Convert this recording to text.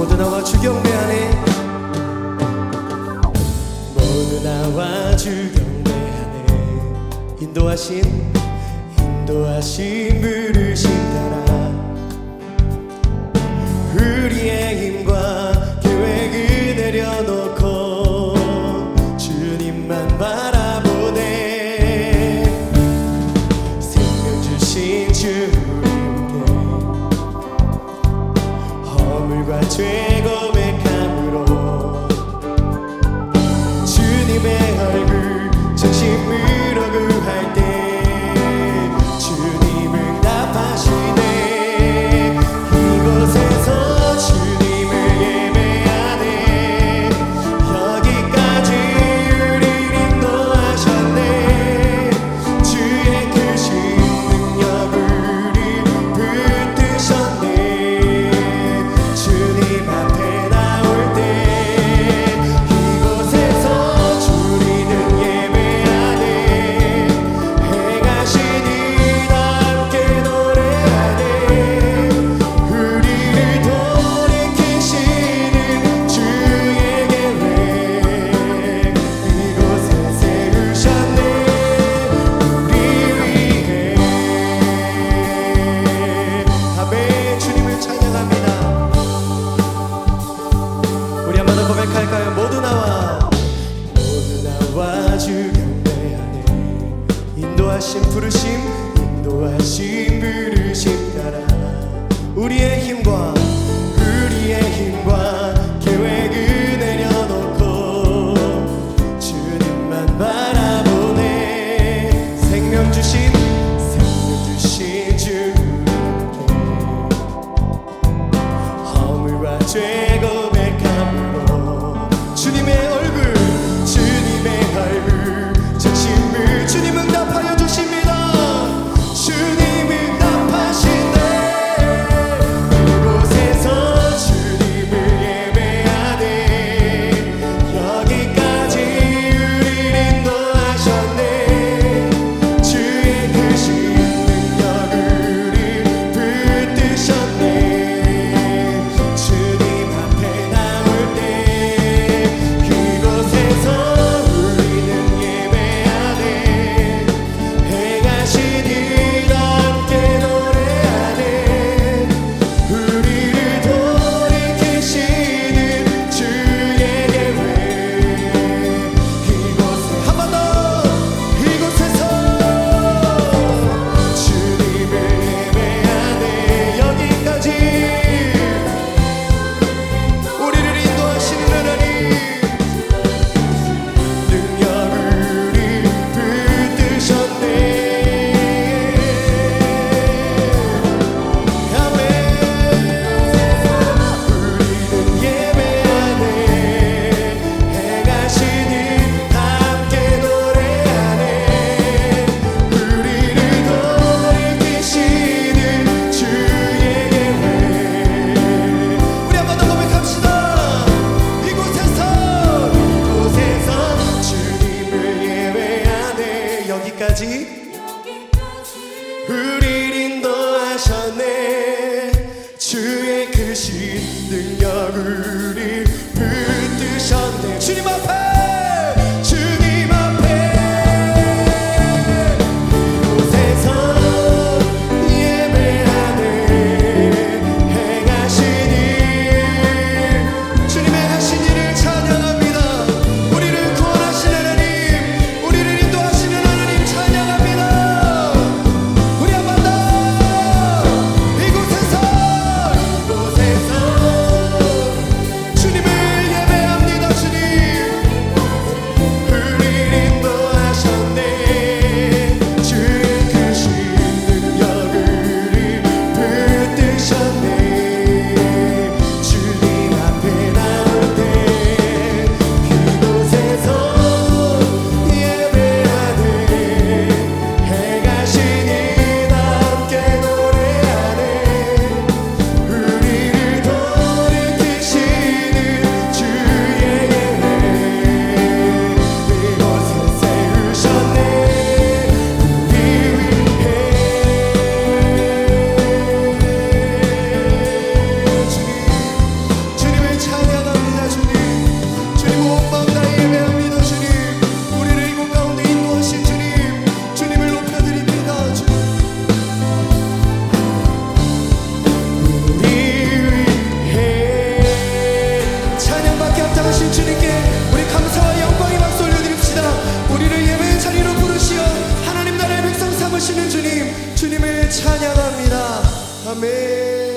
모두 나와 주 경배하네 모두 나와 주 경배 인도하심 인도하심을 신따라. 우리의 힘과 계획을 내려놓고 주님만 바라보네. 생명 주신 주님께 허물과 죄 인도하시 하셨네. 주의 크신 그 능력 우리 붙드셨네. 주님 앞에 하나